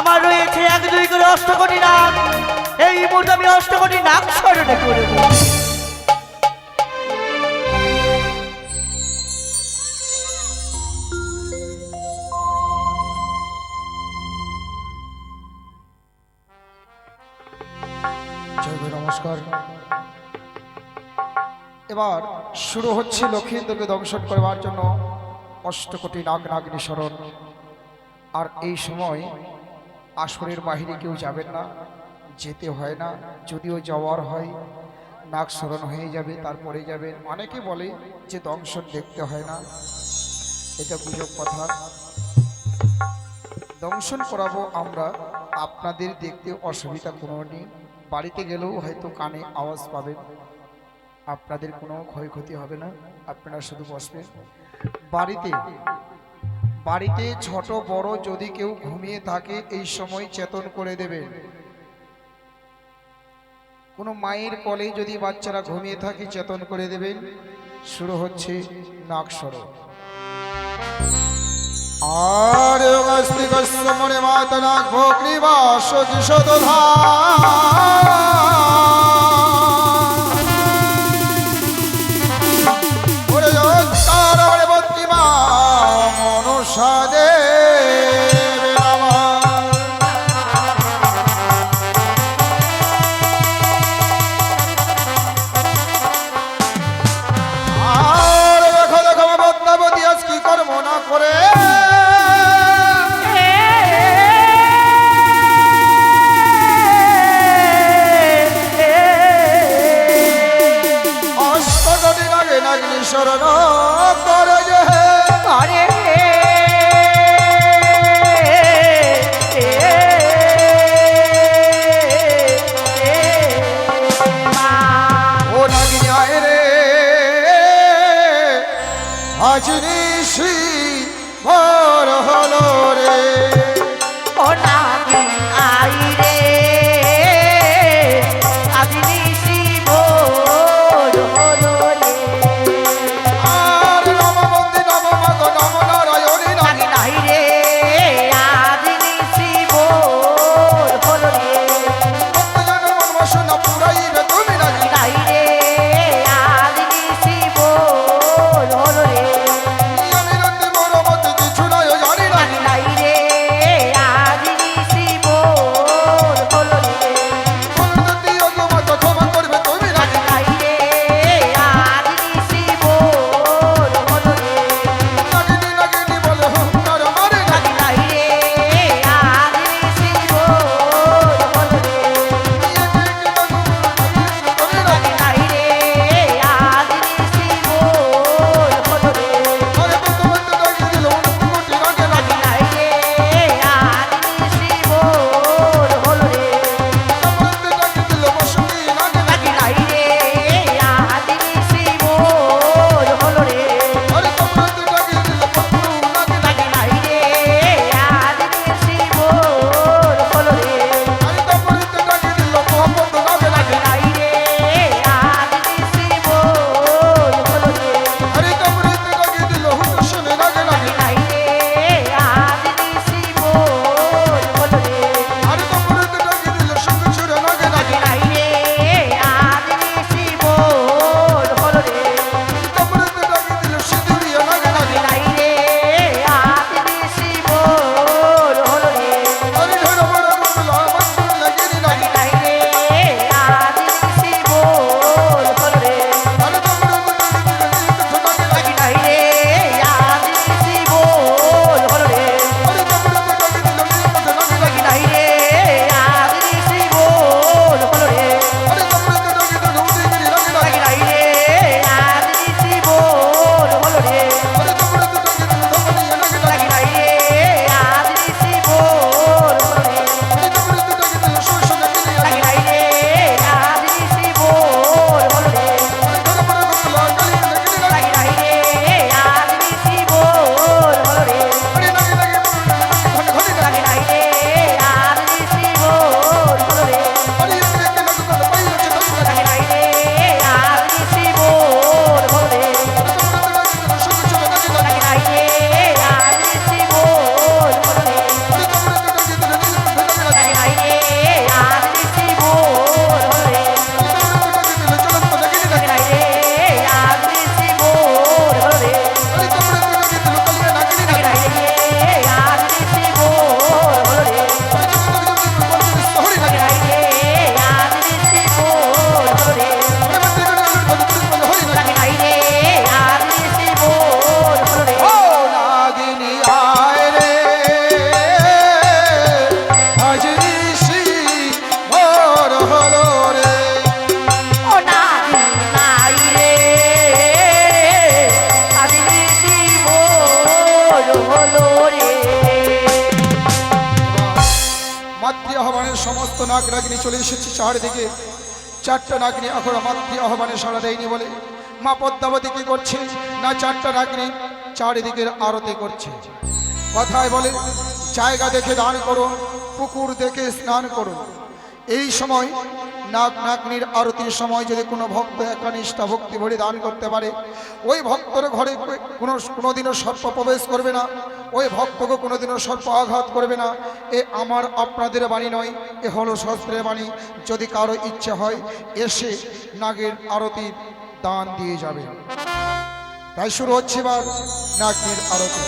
আমার রয়েছে এক দুই করে অষ্টকটি নাম এই মুহূর্তে আমি অষ্টকটি নাম স্মরণে করে এবার শুরু হচ্ছে লক্ষ্মী লক্ষ্মীন্দরকে দংশন করবার জন্য অষ্টকোটি নাগ নাগিনী স্মরণ। আর এই সময় আসরের বাহিরে কেউ যাবেন না, যেতে হয় না, যদিও যাওয়ার হয়, নাক স্মরণ হয়ে যাবে, তারপরে যাবেন। অনেকে বলে যে দংশন দেখতে হয় না, এটা গুজব কথা। দংশন করাবো আমরা, আপনাদের দেখতে অসুবিধা কোনো নেই। বাড়িতে গেলেও হয়তো কানে আওয়াজ পাবেন। আপনাদের কোনো ক্ষয়ক্ষতি হবে না, আপনারা শুধু বসবেন। বাড়িতে বাড়িতে ছোট বড় যদি কেউ ঘুমিয়ে থাকে, এই সময় চেতন করে দেবেন কোনো মায়ের কলে যদি বাচ্চারা ঘুমিয়ে থাকে, চেতন করে দেবেন শুরু হচ্ছে নাকসর আর মনে মাতা নাগ ভগ্নি সমস্ত নাগ নাগিনী চলে এসেছি এসেছে চারদিকে। চারটা নাগিনী এখন মাতৃ আহ্বানে সাড়া দেয়নি বলে। মা পদ্মাবতী কি করছে? না চারটা নাগিনী চারিদিকের আরতি করছে। কথায় বলে, জায়গা দেখে দান করো, পুকুর দেখে স্নান এই সময় নাগ নাগনির আরতির সময় যদি কোনো ভক্ত একানিষ্ঠা ভক্তি ভরে দান করতে পারে, ওই ভক্তর ঘরে কোনো কোনোদিনও সর্প প্রবেশ করবে না। ওই ভক্তকে কোনোদিনও সর্প আঘাত করবে না। এ আমার আপনাদের বাণী নয় এ হলো শাস্ত্রের বাণী। যদি কারও ইচ্ছে হয় এসে নাগের আরতির দান দিয়ে যাবে। তাই শুরু হচ্ছে এবার নাগের আরতি।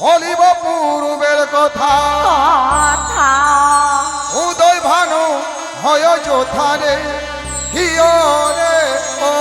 বলিব পূর্বের কথা। উদয় ভানু হয় যোথারে হিয় রে ও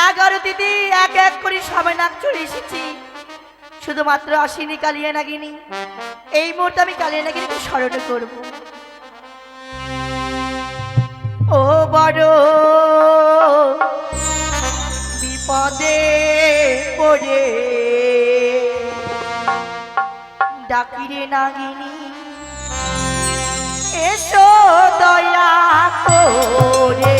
এগারো দিদি, এক এক করে সবাই নাক চলে এসেছি। শুধুমাত্র আসিনি কালিয়া নাগিনি, এই মুহূর্তে আমি কালিয়া নাগিনীকে স্মরণ করব। ও বড় বিপদে পড়ে, ডাকিরে নাগিনী, এসো দয়া করে।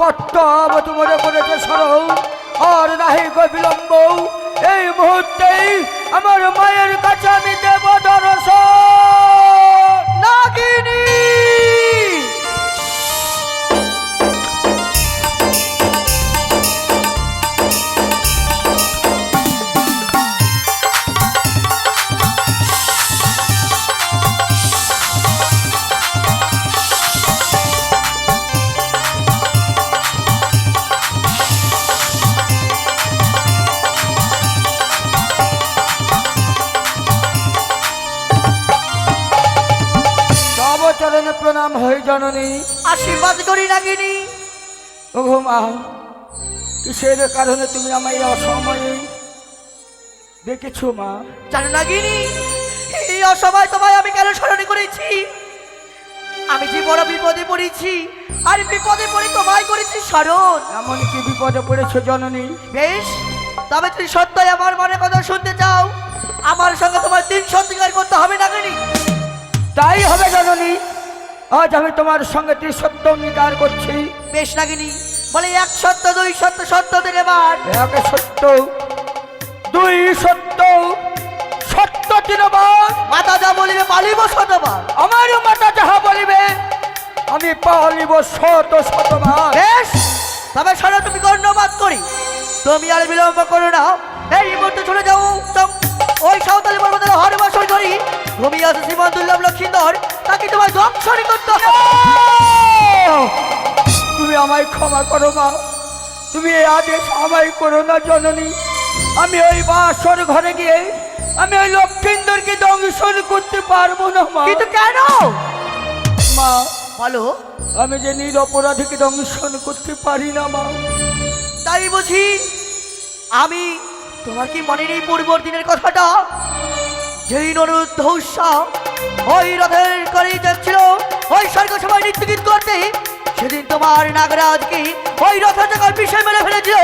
পট্টাবত মনে করেছে সরল। আর নাহি বিলম্ব। এই মুহূর্তেই আমার মায়ের কাছে আমি দেব দর্শন। চরণে প্রণাম হই জননী। আশীর্বাদ করি নাগিনী ওগো মা কিসের কারণে তুমি আমায় এই অসময়ে দেখেছ মা? জানো নাগিনী এই অসময় তোমায় আমি কেন স্মরণ করেছি? আমি যে বড় বিপদে পড়েছি আর বিপদে পড়ে তোমায় করেছি স্মরণ। এমন কি বিপদে পড়েছো জননী? বেশ তবে তুমি সত্যই আমার মনে কথা শুনতে চাও। আমার সঙ্গে তোমার দিন সত্যিকার করতে হবে নাগিনী তাই হবে জননী। আজ আমি তোমার সঙ্গে সত্য অঙ্গীকার করছি। বেশ নাগিনী বলে এক সত্য দুই সত্য সত্য দিন এবার এক সত্য দুই সত্য সত্য তিনবার মাতা যা বলিবে পালিব শতবার আমার মাতা যাহা বলিবে আমি পালিব শত শতবার বেশ তবে সারা তুমি কর্ণবাদ করি। তুমি আর বিলম্ব করো না। এই মুহূর্তে চলে যাও ওই সাঁওতালি পর্বতের হর বাসর ধরি। ঘুমিয়ে আছে শ্রীমান দুর্লভ লক্ষিন্দর। তাকে তোমার দংশনই করতে হবে। তুমি আমায় ক্ষমা করো মা। তুমি এই আদেশ আমায় করো না জননী। আমি ওই বাসর ঘরে গিয়ে আমি ওই লক্ষ্মীন্দরকে দংশন করতে পারব না মা। কিন্তু কেন? মা বলো। আমি যে নিরপরাধীকে দংশন করতে পারি না মা। তাই বুঝি আমি তোমার কি মনে নেই পূর্বর দিনের কথাটা? যেই নরুদ্ধ উৎসাহ ওই রথের করে যাচ্ছিল ওই স্বর্গ সবাই নৃত্য গীত করতে সেদিন তোমার নাগরাজকে ওই রথের জায়গায় বিষয় মেরে ফেলেছিল!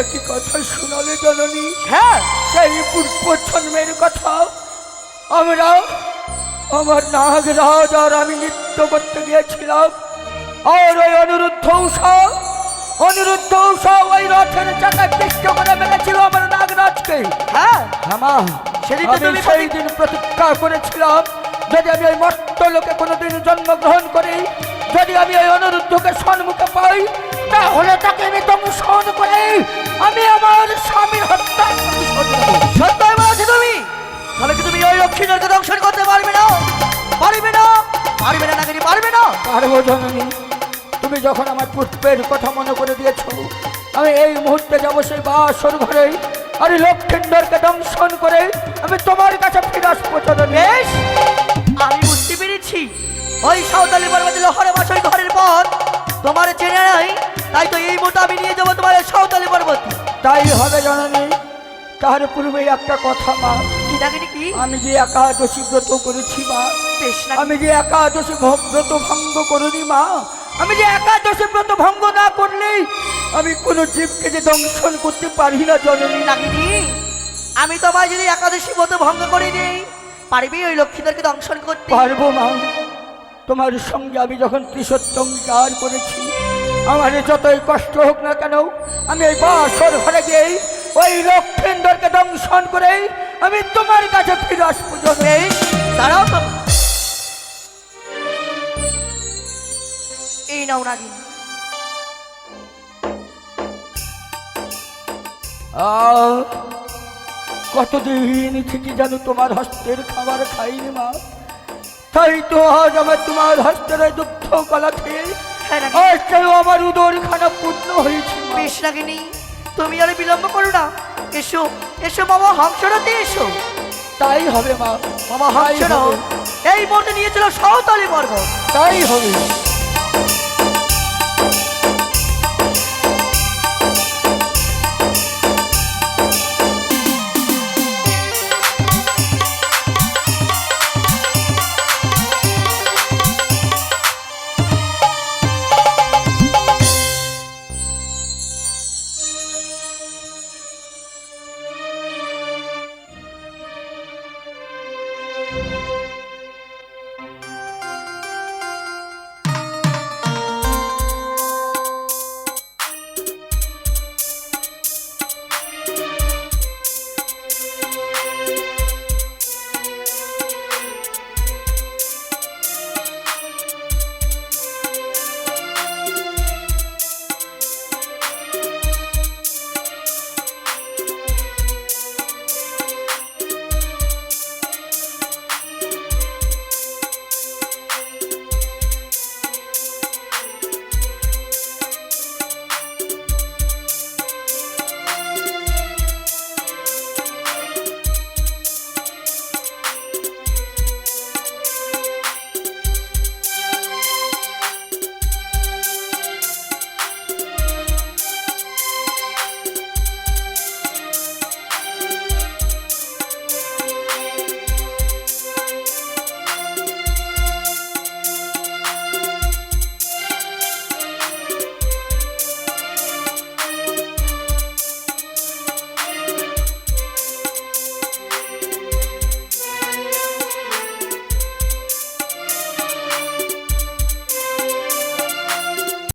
একই কথা শোনালে জননী? হ্যাঁ। সেই পূর্ব জন্মের কথা। আমরা আমার নাগরাজ আর আমি নৃত্য করতে গিয়েছিলাম। আর ওই অনিরুদ্ধ উষা অনিরুদ্ধ উষা ওই রথের চাকা চেষ্টা করে মেরেছিল আমার নাগরাজকে। হ্যাঁ। আমা সেদিন আমি সেই দিন প্রতিজ্ঞা করেছিলাম যদি আমি ওই মর্ত লোকে কোনোদিন জন্মগ্রহণ করি যদি আমি ওই অনুরুদ্ধকে সম্মুখে পাই তাহলে তাকে আমি দংশন করে আমি আমার স্বামীর হত্যা। সত্যই বলেছ তুমি? তাহলে কিন্তু তুমি ওই লক্ষ্মীদেরকে দংশন করতে পারবে না? পারবে না? পারবে না নাগিনী পারবে না? পারব জননী। তুমি যখন আমার পুষ্পের কথা মনে করে দিয়েছ আমি এই মুহূর্তে যাব সেই বাসর ঘরে আরে লক্ষ্মীন্দরকে দংশন করে আমি তোমার কাছে ফিরে আসব বেশ আমি বুঝতে পেরেছি। ওই সাঁওতালি পর্বতে লোহারে বাসই ঘরের পথ তোমার চেনে নাই তাই তো এই মতো আমি নিয়ে যাব তোমার সাঁওতালি পর্বত। তাই হবে জননী তার পূর্বে একটা কথা মা। কি আমি যে একাদশী ব্রত করেছি মা বেশ আমি যে একাদশী ব্রত ভঙ্গ করিনি মা আমি যে একাদশী ব্রত ভঙ্গ না করলে আমি কোনো জীবকে যে দংশন করতে পারি না জননী নাগিনী। আমি তোমায় যদি একাদশী মতো ভঙ্গ করে দিই পারবি ওই লক্ষ্মীদেরকে দংশন করতে? পারব মা। তোমার সঙ্গে আমি যখন ত্রিসত্যম চার করেছি আমার যতই কষ্ট হোক না কেন আমি এই বাসর ঘরে গিয়ে ওই লক্ষেন্দরকে দংশন করে আমি তোমার কাছে ফিরে আসব দাঁড়াও এই নাও নাগিনী কতদিন থেকে যেন তোমার হস্তের খাবার খাইনি মা? তাই তো আজ আমার তোমার হস্তের দুঃখ কলা খেয়ে হ্যাঁ আমার উদর খানা পূর্ণ হয়েছে। বেশ নাগিনী তুমি আর বিলম্ব করো না। এসো এসো মামা হংসরাতে এসো। তাই হবে মা তাই হংসরা এই মুহূর্তে নিয়েছিল সাঁওতালি পর্বত। তাই হবে।